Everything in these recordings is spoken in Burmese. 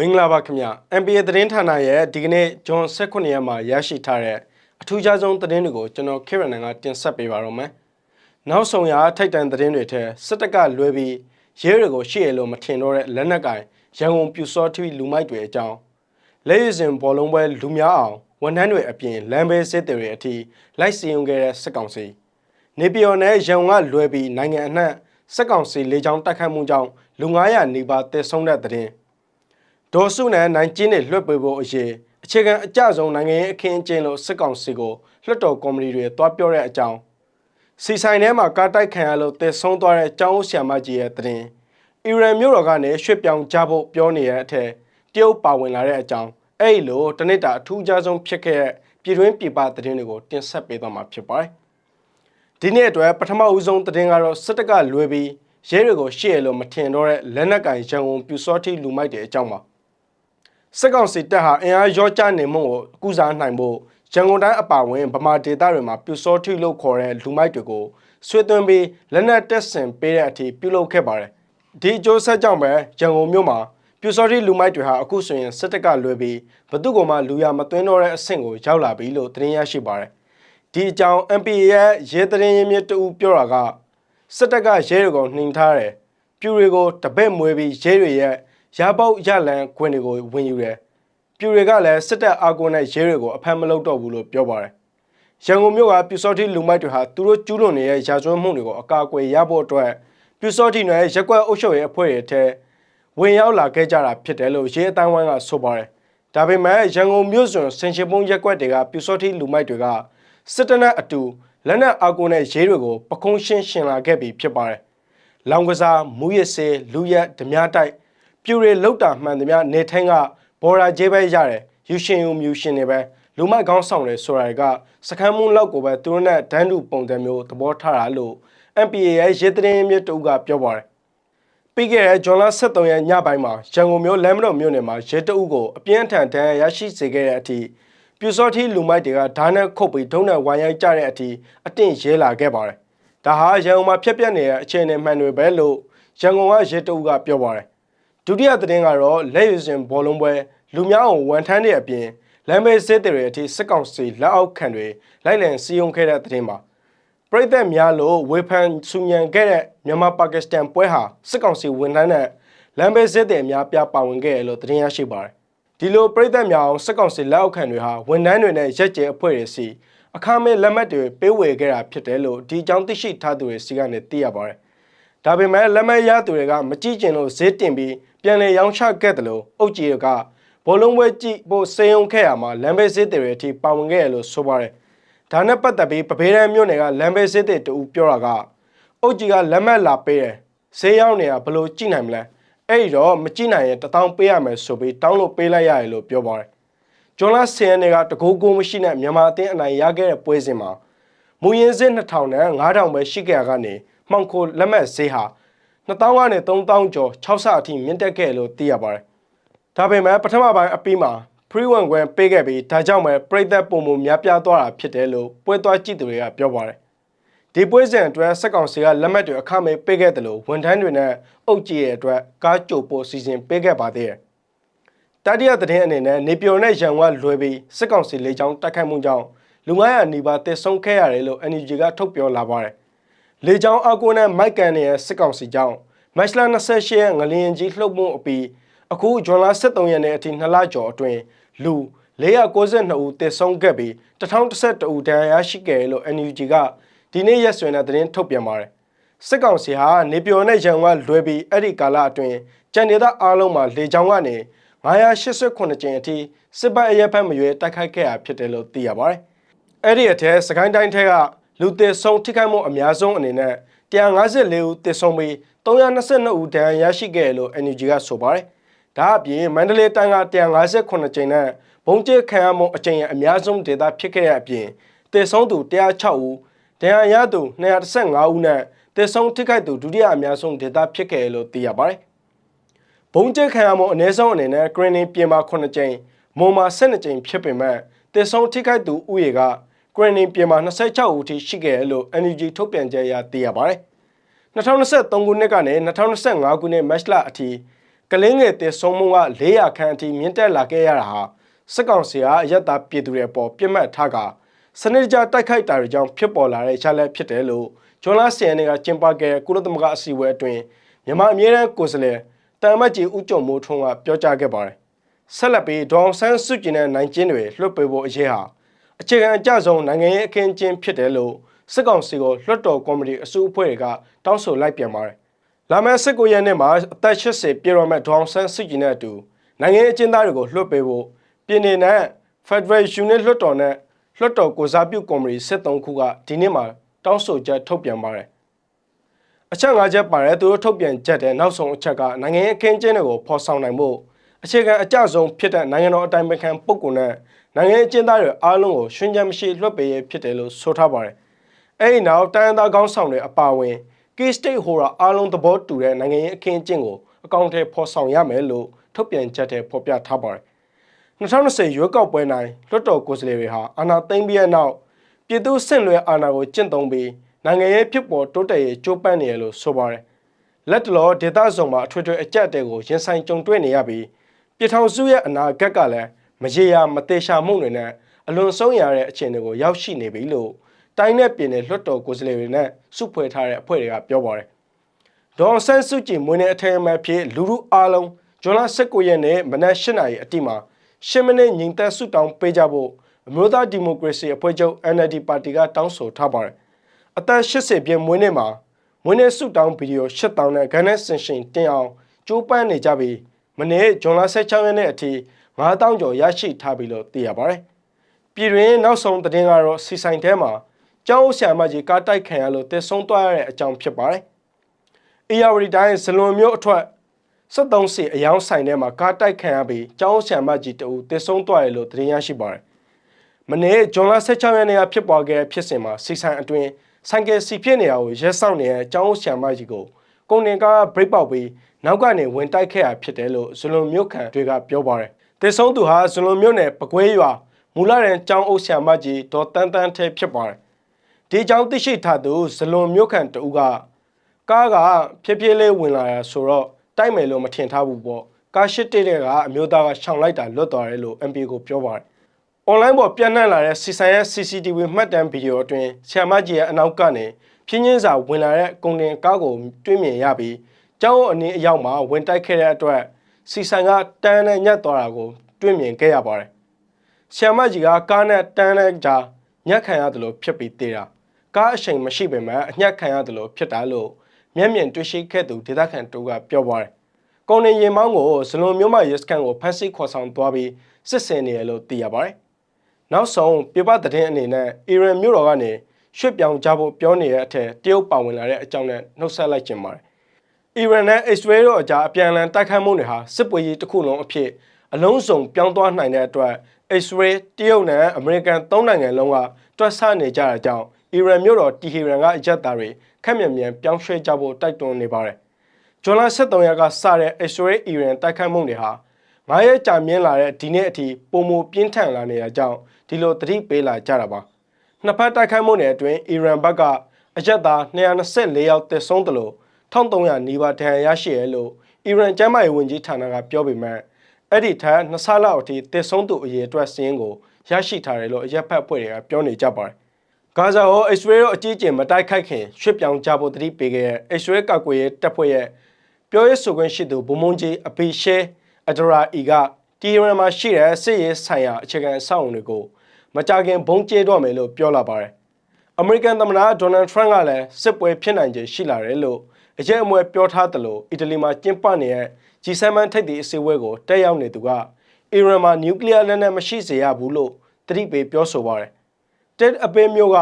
မင်္ဂလာပါခင်ဗျ MPA သတင်းဌာနရဲ့ဒီကနေ့ဂျွန်18ရက်မှာရရှိထားတဲ့အထူးခြားဆုံးသတင်းတွေကိုကျွန်တော်ခေရနန်ကတင်ဆက်ပေးပါတော့မယ်။နောက်ဆုံးရာထိုက်တန်သတင်းတွေထဲစစ်တပ်ကလွဲပြီးရဲတွေကိုရှေ့ရလို့မထင်တော့တဲ့လက်နက်ကင်ရန်ကုန်ပြူစော TV လူမိုက်တွေအကြောင်းလက်ရည်စင်ဘောလုံးပွဲလူများအောင်ဝန်ထမ်းတွေအပြင်လမ်းဘေးစစ်တွေအထိလိုက်စီရင်ခဲ့တဲ့စစ်ကောင်စီနေပြည်တော်နဲ့ရန်ကုန်ကလွဲပြီးနိုင်ငံအနှံ့စစ်ကောင်စီလေကြောင်းတိုက်ခတ်မှုကြောင့်လူ900နီးပါးသေဆုံးတဲ့သတင်း ဒေါ်စုနဲ့နိုင်ကျင်းတွေလွှတ်ပေးဖို့အရေးအခြေခံအကြဆုံးနိုင်ငံရေးအခင်းအကျင်းလို့စစ်ကောင်စီကိုလွှတ်တော်ကော်မတီတွေတွားပြောတဲ့အကြောင်းစီဆိုင်ထဲမှာကားတိုက်ခံရလို့တည်ဆုံးသွားတဲ့ကျောင်းဆရာမကြီးရဲ့သတင်းအီရန်မြို့တော်ကနေရွှေ့ပြောင်းကြဖို့ပြောနေတဲ့အထက်တရုတ်ပါဝင်လာတဲ့အကြောင်းအဲ့ဒီလိုတနေ့တာအထူးခြားဆုံးဖြစ်ခဲ့တဲ့ပြည်တွင်းပြည်ပသတင်းတွေကိုတင်ဆက်ပေးသွားမှာဖြစ်ပါတယ်ဒီနေ့အတွက်ပထမဦးဆုံးသတင်းကတော့စစ်တပ်ကလွဲပြီးရဲတွေကိုရှေ့ရလို့မထင်တော့တဲ့လက်နက်ကင်ရန်ကုန်ပြူစောတိလူမိုက်တဲ့အကြောင်းပါ စစ်ကောင်စီတပ်ဟာအင်အားရောကျနေမှုကိုအကူစားနိုင်ဖို့ရန်ကုန်တိုင်းအပါအဝင်ဗမာဒေသတွေမှာပြူစောထိလို့ခေါ်တဲ့လူမိုက်တွေကိုဆွေးသွင်းပြီးလက်နက်တက်ဆင်ပေးတဲ့အထိပြုလုပ်ခဲ့ပါတယ်။ဒီအကျိုးဆက်ကြောင့်ပဲရန်ကုန်မြို့မှာပြူစောထိလူမိုက်တွေဟာအခုဆိုရင်စစ်တပ်ကလွှဲပြီးဘသူ့ကိုမှလူရမသွင်းတော့တဲ့အဆင့်ကိုရောက်လာပြီလို့သတင်းရရှိပါတယ်။ဒီအကြောင်း MPA ရဲ့ရဲသတင်းရင်းမြစ်တူပြောတာကစစ်တပ်ကရဲတွေကိုနှင်ထားတယ်။ပြူတွေကိုတပည့်မွေးပြီးရဲတွေရဲ့ ရပေါက်ရလန်ခွင်တွေကိုဝင်ယူတယ်။ပြူတွေကလည်းစစ်တပ်အာကိုနဲ့ရဲတွေကိုအဖမ်းမလုပ်တော့ဘူးလို့ပြောပါတယ်။ရန်ကုန်မြို့ကပြူစောတိလူမိုက်တွေဟာသူတို့ကျူးလွန်နေတဲ့ရာဇဝတ်မှုတွေကိုအကာအကွယ်ရဖို့အတွက်ပြူစောတိနဲ့ရက်ကွက်အုပ်ချုပ်ရေးအဖွဲ့တွေထဲဝင်ရောက်လာခဲ့ကြတာဖြစ်တယ်လို့ရဲအတိုင်းဝိုင်းကဆိုပါတယ်။ဒါပေမဲ့ရန်ကုန်မြို့စွန်ဆင်ချပုံရက်ကွက်တွေကပြူစောတိလူမိုက်တွေကစစ်တပ်နဲ့အတူလက်နက်အာကိုနဲ့ရဲတွေကိုပခုံးရှင်းရှင်လာခဲ့ပြီဖြစ်ပါတယ်။လောင်ကစားမူရစ်စေလူရက်ဓမြတိုက် ပြူတွေလောက်တာမှန်သမျှနေထိုင်းကဘော်ရာကျေးပဲရတယ်ယူရှင်ယူမြူရှင်တွေပဲလူမိုက်ကောင်းဆောင်တယ်ဆိုတာကစကမ်းမှုလောက်ကိုပဲသူတို့နဲ့ဒန်းတူပုံစံမျိုးသဘောထားတာလို့ MPA ရဲ့ရဲတရင်မြစ်တူကပြောပါတယ်ပြီးခဲ့တဲ့ဂျွန်လ23ရက်ညပိုင်းမှာရန်ကုန်မြို့လမ်းမတော်မြို့နယ်မှာရဲတအုပ်ကိုအပြင်းထန်ဒဏ်ရာရရှိစေခဲ့တဲ့အထိပြူစောတိလူမိုက်တွေကဓာတ်နဲ့ခုတ်ပြီးဒုံးနဲ့ဝိုင်းရိုက်ကြတဲ့အထိအတင့်ရဲလာခဲ့ပါတယ်။ဒါဟာရန်ကုန်မှာဖြစ်ပျက်နေတဲ့အခြေအနေမှန်တွေပဲလို့ရန်ကုန်ကရဲတအုပ်ကပြောပါတယ်။ ဒုတိယသတင်းကတော့လက်ရွေစင်ဘောလုံးပွဲလူများအောင်ဝန်ထမ်းတွေအပြင်လမ်းဘေးစစ်တွေအထိစစ်ကောင်စီလက်အောက်ခံတွေလိုက်လံစီယုံခဲ့တဲ့သတင်းပါ။ပြည်သက်များလို့ဝေဖန်ဆူညံခဲ့တဲ့မြန်မာပါကစ္စတန်ပွဲဟာစစ်ကောင်စီဝန်ထမ်းနဲ့လမ်းဘေးစစ်တွေအများပြားပါဝင်ခဲ့တယ်လို့သတင်းရရှိပါတယ်။ဒီလိုပြည်သက်များအောင်စစ်ကောင်စီလက်အောက်ခံတွေဟာဝန်ထမ်းတွေနဲ့ရက်ကျဲအဖွဲ့တွေစီအခမဲ့လက်မှတ်တွေပေးဝေခဲ့တာဖြစ်တယ်လို့ဒီအကြောင်းသိရှိထားသူတွေစီကနေသိရပါတယ်။ဒါပေမဲ့လက်မှတ်ရသူတွေကမကြည့်ကျင်လို့ဈေးတင်ပြီးပြန်လည်ရောင်းချခဲ့တယ်လို့အုပ်ကြီးကဘောလုံးပွဲကြည့်ဖို့စေယုံခဲ့ရမှာလမ်းဘေးစစ်တွေအထိပါဝင်ခဲ့ရလို့ဆိုပါတယ်။ဒါနဲ့ပတ်သက်ပြီးပပေးရန်မြို့နယ်ကလမ်းဘေးစစ်တွေတူပြောတာကအုပ်ကြီးကလက်မှတ်လာပေးတယ်။ဈေးရောက်နေတာဘယ်လိုကြည့်နိုင်မလဲ။အဲ့ဒီတော့မကြည့်နိုင်ရင်တထောင်ပေးရမယ်ဆိုပြီးတောင်းလို့ပေးလိုက်ရတယ်လို့ပြောပါတယ်။ဂျွန်လာဆင်ရနေကတကူကိုမရှိတဲ့မြန်မာအသင်းအနိုင်ရခဲ့တဲ့ပွဲစဉ်မှာမူရင်စစ်2000နဲ့9000ပဲရှိခဲ့ရကနေမှောင်ခိုလက်မှတ်ဈေးဟာ 2000ကနေ3000ကျော်6ဆအထိမြင့်တက်ခဲ့လို့သိရပါတယ်။ဒါပေမဲ့ပထမပိုင်းအပြီးမှာ free one ကွယ်ပေးခဲ့ပြီးဒါကြောင့်ပဲပြိသက်ပုံမှုများပြားသွားတာဖြစ်တယ်လို့ပွဲသွားကြည့်သူတွေကပြောပါတယ်။ဒီပွဲစဉ်အတွက်စက်ကောင်စီကလက်မှတ်တွေအခမဲ့ပေးခဲ့တယ်လို့ဝန်ထမ်းတွေနဲ့အုပ်ကြီးရဲ့အတွက်ကားကြိုပို့စီစဉ်ပေးခဲ့ပါသေးတယ်။တတိယသတင်းအနေနဲ့နေပြည်တော်နဲ့ရန်ကုန်ကလွယ်ပြီးစစ်ကောင်စီလေကြောင်းတိုက်ခိုက်မှုကြောင့်လူ900နီးပါးတည်ဆုံးခဲ့ရတယ်လို့ NUG ကထုတ်ပြောလာပါတယ်။ လေကြောင်းအကူနဲ့မိုက်ကန်ရဲ့စစ်ကောင်စီကြောင့်မတ်လ28ရက်ငလျင်ကြီးလှုပ်မှုအပြီးအခုဂျွန်လ23ရက်နေ့အထိ2လကျော်အတွင်းလူ492ဦးတည်ဆုံးခဲ့ပြီး1012ဦးဒဏ်ရာရရှိခဲ့တယ်လို့ NUG ကဒီနေ့ရက်စွဲနဲ့သတင်းထုတ်ပြန်ပါတယ်။စစ်ကောင်စီဟာနေပြည်တော်နဲ့ရန်ကုန်ကလွဲပြီးအဲ့ဒီကာလအတွင်းကြံနေတဲ့အားလုံးမှာလေကြောင်းကနေ989ကျင်းအထိစစ်ပတ်အရက်ဖက်မရွေတိုက်ခိုက်ခဲ့တာဖြစ်တယ်လို့သိရပါတယ်။အဲ့ဒီအထက်စကိုင်းတိုင်းထက်က လူတည်ဆုံးထိခိုက်မှုအများဆုံးအနေနဲ့154ဦးတည်ဆုံးပြီး322ဦးဒဏ်ရာရရှိခဲ့တယ်လို့ NUG ကဆိုပါတယ်။ဒါအပြင်မန္တလေးတိုင်းက158ကျင်းနဲ့ဘုံကျဲခံရမှုအကျဉ်းရဲ့အများဆုံးဒေသဖြစ်ခဲ့တဲ့အပြင်တည်ဆုံးသူ106ဦးဒဏ်ရာရသူ215ဦးနဲ့တည်ဆုံးထိခိုက်သူဒုတိယအများဆုံးဒေသဖြစ်ခဲ့တယ်လို့သိရပါတယ်။ဘုံကျဲခံရမှုအနည်းဆုံးအနေနဲ့ဂရင်းနီပြင်မာ9ကျင်းမွန်မာ12ကျင်းဖြစ်ပေမဲ့တည်ဆုံးထိခိုက်သူဥယေက ဂရင်းနီပြင်မာ26ဦးထိရှိခဲ့တယ်လို့ NUG ထုတ်ပြန်ကြေညာသိရပါတယ်။2023ခုနှစ်ကနေ2025ခုနှစ်မတ်လအထိကလင်းငယ်တည်ဆုံးမှုက400ခန်းအထိမြင့်တက်လာခဲ့ရတာဟာစစ်ကောင်စီကအယက်သားပြည်သူတွေပေါ်ပြစ်မှတ်ထားကစနစ်တကျတိုက်ခိုက်တာတွေကြောင့်ဖြစ်ပေါ်လာတဲ့ရှားလက်ဖြစ်တယ်လို့ဂျွန်လာဆီယန်ကကျင်းပခဲ့တဲ့ကုလသမဂ္ဂအစည်းအဝေးအတွင်းမြန်မာအမြဲတမ်းကိုယ်စားလှယ်တမ်မတ်ကြီးဦးကျော်မိုးထွန်းကပြောကြားခဲ့ပါတယ်ဆက်လက်ပြီးဒေါအောင်ဆန်းစုကြည်နဲ့နိုင်ကျင်းတွေလွှတ်ပေးဖို့အရေးဟာ အခြေခံအကြဆုံးနိုင်ငံရေးအခင်းကျင်းဖြစ်တယ်လို့စစ်ကောင်စီကိုလွှတ်တော်ကော်မတီအစုအဖွဲ့တွေကတောင်းဆိုလိုက်ပြန်ပါတယ်လာမယ့်စစ်ကိုရဲနှစ်မှာအသက်80ပြည့်တော်မဲ့ဒေါအောင်ဆန်းစုကြည်နဲ့အတူနိုင်ငံရေးအကျဉ်းသားတွေကိုလွှတ်ပေးဖို့ပြည်내နဲ့ Federal Unit လွှတ်တော်နဲ့လွှတ်တော်ကိုစားပြုကော်မတီ73ခုကဒီနေ့မှာတောင်းဆိုချက်ထုတ်ပြန်ပါတယ်အချက်၅ချက်ပါတဲ့သူတို့ထုတ်ပြန်ချက်တဲ့နောက်ဆုံးအချက်ကနိုင်ငံရေးအခင်းကျင်းတွေကိုဖော်ဆောင်နိုင်ဖို့အခြေခံအကြဆုံးဖြစ်တဲ့နိုင်ငံတော်အတိုင်ပင်ခံပုဂ္ဂိုလ်နဲ့ နိုင်ငံရေးအကျဉ်းသားတွေအားလုံးကိုရှင်းချမ်းမရှိလွှတ်ပေးရဖြစ်တယ်လို့ဆိုထားပါတယ်။အဲဒီနောက်တိုင်းသားကောင်းဆောင်တွေအပါအဝင် key stakeholder အားလုံးသဘောတူတဲ့နိုင်ငံရေးအခင်းအကျင်းကိုအကောင့်ထဲဖော်ဆောင်ရမယ်လို့ထုတ်ပြန်ချက်ထဲဖော်ပြထားပါတယ်။2020ရွေးကောက်ပွဲနိုင်လွှတ်တော်ကိုယ်စားလှယ်တွေဟာအာဏာသိမ်းပြီးတဲ့နောက်ပြည်သူ့ဆင့်လွှဲအာဏာကိုကျင့်သုံးပြီးနိုင်ငံရေးဖြစ်ပေါ်တိုးတက်ရေးကြိုးပမ်းနေရလို့ဆိုပါတယ်။လက်တလောဒေသဆောင်မှာအထွေထွေအကြက်တဲကိုရင်ဆိုင်ကြုံတွေ့နေရပြီးပြည်ထောင်စုရဲ့အနာဂတ်ကလည်း မရေရာမသေးရှာမှုတွေနဲ့အလွန်ဆုံးရတဲ့အခြေအနေကိုရောက်ရှိနေပြီလို့တိုင်းနဲ့ပြည်နယ်လွှတ်တော်ကိုယ်စားလှယ်တွေနဲ့စုဖွဲ့ထားတဲ့အဖွဲ့တွေကပြောပါတယ်။ဒေါ်ဆန်းစုကြည်မွေးနေ့အထိမ်းအမှတ်ဖြစ်လူလူအားလုံးဇွန်လ19ရက်နေ့မနက်၈နာရီအတိမှာရှင်းမနေ့ညီသက်ဆုတောင်းပေးကြဖို့အမျိုးသားဒီမိုကရေစီအဖွဲ့ချုပ် NLD ပါတီကတောင်းဆိုထားပါတယ်။အသက်80ပြည့်မွေးနေ့မှာမွေးနေ့ဆုတောင်းဗီဒီယို8000နဲ့ဂန်နဲ့စင်ရှင်တင်အောင်ကြိုးပမ်းနေကြပြီးမနေ့ဇွန်လ16ရက်နေ့အထိ 9000ကျော်ရရှိထားပြီလို့သိရပါတယ်။ပြည်တွင်နောက်ဆုံးသတင်းကတော့စီဆိုင်ထဲမှာကျောင်းအုပ်ဆရာမကြီးကားတိုက်ခံရလို့တည်ဆုံးသွားရတဲ့အကြောင်းဖြစ်ပါတယ်။အေယာဝတီတိုင်းဇလွန်မြို့အထွတ်73စီအယောင်ဆိုင်ထဲမှာကားတိုက်ခံရပြီးကျောင်းအုပ်ဆရာမကြီးတဦးတည်ဆုံးသွားတယ်လို့သတင်းရရှိပါတယ်။မနေ့ဇွန်လ16ရက်နေ့ကဖြစ်ပေါ်ခဲ့တဲ့ဖြစ်စဉ်မှာစီဆိုင်အတွင်းဆိုင်ကယ်စီဖြစ်နေတာကိုရဲဆောင်နေတဲ့ကျောင်းအုပ်ဆရာမကြီးကိုကုန်တင်ကားဘရိတ်ပေါက်ပြီးနောက်ကနေဝင်တိုက်ခဲ့တာဖြစ်တယ်လို့ဇလွန်မြို့ခံတွေကပြောပါတယ်။ တေဆုံးသူဟာဇလွန်မြို့နယ်ပကွဲရွာမူလရန်ကျောင်းအုပ်ဆရာမကြီးဒေါ်တန်းတန်းထဲဖြစ်ပါတယ်။ဒီကျောင်းသိရှိထားသူဇလွန်မြို့ခံတဦးကကားကဖြည်းဖြည်းလေးဝင်လာတာဆိုတော့တိုက်မယ်လို့မထင်ထားဘူးပေါ့။ကားရှိတဲ့ကအမျိုးသားကရှောင်လိုက်တာလွတ်သွားတယ်လို့ MP ကိုပြောပါတယ်။ online ပေါ်ပြန့်နှံ့လာတဲ့စီဆိုင်ရဲ့ CCTV မှတ်တမ်းဗီဒီယိုအတွင်းဆ iam ကြီးရဲ့အနောက်ကနေပြင်းချင်းစာဝင်လာတဲ့ကုန်တင်ကားကိုတွေ့မြင်ရပြီးကျောင်းအနည်းအရောက်မှာဝင်တိုက်ခဲ့တဲ့အတွက် စီဆိုင်ကတန်းနဲ့ညက်သွားတာကိုတွေ့မြင်ခဲ့ရပါတယ်။ဆီယမကြီးကကားနဲ့တန်းနဲ့ကြားညက်ခံရတယ်လို့ဖြစ်ပြီးသေးတာ။ကားအချိန်မရှိပေမဲ့အညက်ခံရတယ်လို့ဖြစ်တာလို့မျက်မြင်တွေ့ရှိခဲ့သူဒေသခံတူကပြောပါတယ်။ကုန်နေရင်မောင်းကိုဇလွန်မြို့မရဲစခန်းကိုဖမ်းဆီးခေါ်ဆောင်သွားပြီးစစ်ဆင်နေရလို့သိရပါတယ်။နောက်ဆုံးပြပသတင်းအနေနဲ့အီရန်မြို့တော်ကနေရွှေ့ပြောင်းကြဖို့ပြောနေတဲ့အထက်တရုတ်ပါဝင်လာတဲ့အကြောင်းနဲ့နှုတ်ဆက်လိုက်ခြင်းပါတယ် အီရန်နဲ့အစ္စရေးတို့အကြားအပြန်အလှန်တိုက်ခိုက်မှုတွေဟာစစ်ပွဲကြီးတစ်ခုလုံးအဖြစ်အလုံးစုံပြောင်းသွားနိုင်တဲ့အတွက်အစ္စရေးတရုတ်နဲ့အမေရိကန်သုံးနိုင်ငံလုံးကတွက်ဆနေကြတာကြောင့်အီရန်မြို့တော်တီဟီရန်ကအရက်သားတွေခက်မြန်မြန်ပြောင်းရွှေ့ကြဖို့တိုက်တွန်းနေပါတယ်။ဇွန်လ23ရက်ကစတဲ့အစ္စရေးအီရန်တိုက်ခိုက်မှုတွေဟာငါးရက်ကြာမြင့်လာတဲ့ဒီနေ့အထိပုံမပြင်းထန်လာနေတာကြောင့်ဒီလိုသတိပေးလာကြတာပါ။နှစ်ဖက်တိုက်ခိုက်မှုတွေအတွင်းအီရန်ဘက်ကအရက်သား224ယောက်သေဆုံးတယ်လို့ 1300နီးပါးဒဏ်ရာရရှိရလို့အီရန်ကျန်းမာရေးဝန်ကြီးဌာနကပြောပေမဲ့အဲ့ဒီထက်နှစ်ဆလောက်အထိတည်ဆုံးသူအရေအတွက်စင်းကိုရရှိထားတယ်လို့အရက်ဖက်အဖွဲ့တွေကပြောနေကြပါတယ်။ဂါဇာရောအစ္စရေးရောအကြီးအကျယ်မတိုက်ခိုက်ခင်ရွှေ့ပြောင်းကြဖို့တတိပေးခဲ့တဲ့အစ္စရေးကောက်ကွယ်ရေးတပ်ဖွဲ့ရဲ့ပြောရေးဆိုခွင့်ရှိသူဘုံမုံကြီးအဘီရှဲအဒရာအီကတီရန်မှာရှိတဲ့စစ်ရေးဆိုင်ရာအခြေခံအဆောက်အအုံတွေကိုမကြခင်ဘုံကျဲတော့မယ်လို့ပြောလာပါတယ်။အမေရိကန်သမ္မတဒေါ်နယ်ထရန့်ကလည်းစစ်ပွဲဖြစ်နိုင်ခြေရှိလာတယ်လို့ အရက်အမွဲပြောထားသလိုအီတလီမှာကျင်းပနေတဲ့ G7 ထိပ်သီးအစည်းအဝေးကိုတက်ရောက်နေသူကအီရန်မှာနျူကလ িয়ার လက်နက်မရှိစေရဘူးလို့တတိပေးပြောဆိုပါတယ်။တက်အပေးမျိုးက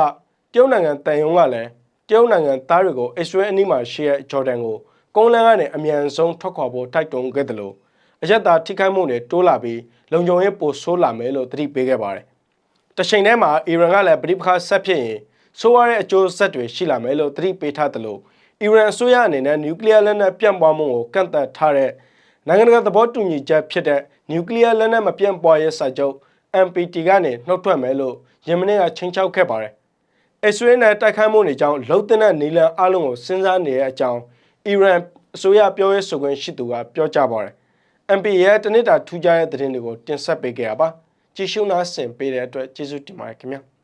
တရုတ်နိုင်ငံတန်ယုံကလည်းတရုတ်နိုင်ငံသားတွေကိုအစ္စရေးအနီးမှာရှိတဲ့ဂျော်ဒန်ကိုကုန်းလန်းကနေအမြန်ဆုံးထွက်ခွာဖို့တိုက်တွန်းခဲ့တယ်လို့အရက်သားထိခိုက်မှုတွေတိုးလာပြီးလုံခြုံရေးပိုဆိုးလာမယ်လို့တတိပေးခဲ့ပါတယ်။တချိန်တည်းမှာအီရန်ကလည်းပြိပခါဆက်ဖြစ်ရင်ဆိုးရတဲ့အကျိုးဆက်တွေရှိလာမယ်လို့တတိပေးထားတယ်လို့ အီရန်အစိုးရအနေနဲ့နျူကလ িয়ার လက်နက်ပြန့်ပွားမှုကိုကန့်သတ်ထားတဲ့နိုင်ငံတကာသဘောတူညီချက်ဖြစ်တဲ့နျူကလ িয়ার လက်နက်မပြန့်ပွားရေးစာချုပ် NPT ကနေနှုတ်ထွက်မယ်လို့ယမနေ့ကချင်းချောက်ခဲ့ပါတယ်။အစ္စရေးနဲ့တိုက်ခိုက်မှုတွေကြောင့်လုံတဲ့နီလန်အလုံးကိုစဉ်းစားနေတဲ့အကြောင်းအီရန်အ အစိုးရပြောရေးဆိုခွင့်ရှိသူကပြောကြားပါတယ်။ MP ရဲ့တနစ်တာထူးခြားတဲ့သတင်းတွေကိုတင်ဆက်ပေးခဲ့တာပါကြည့်ရှုနားဆင်ပေးတဲ့အတွက်ကျေးဇူးတင်ပါတယ်ခင်ဗျာ။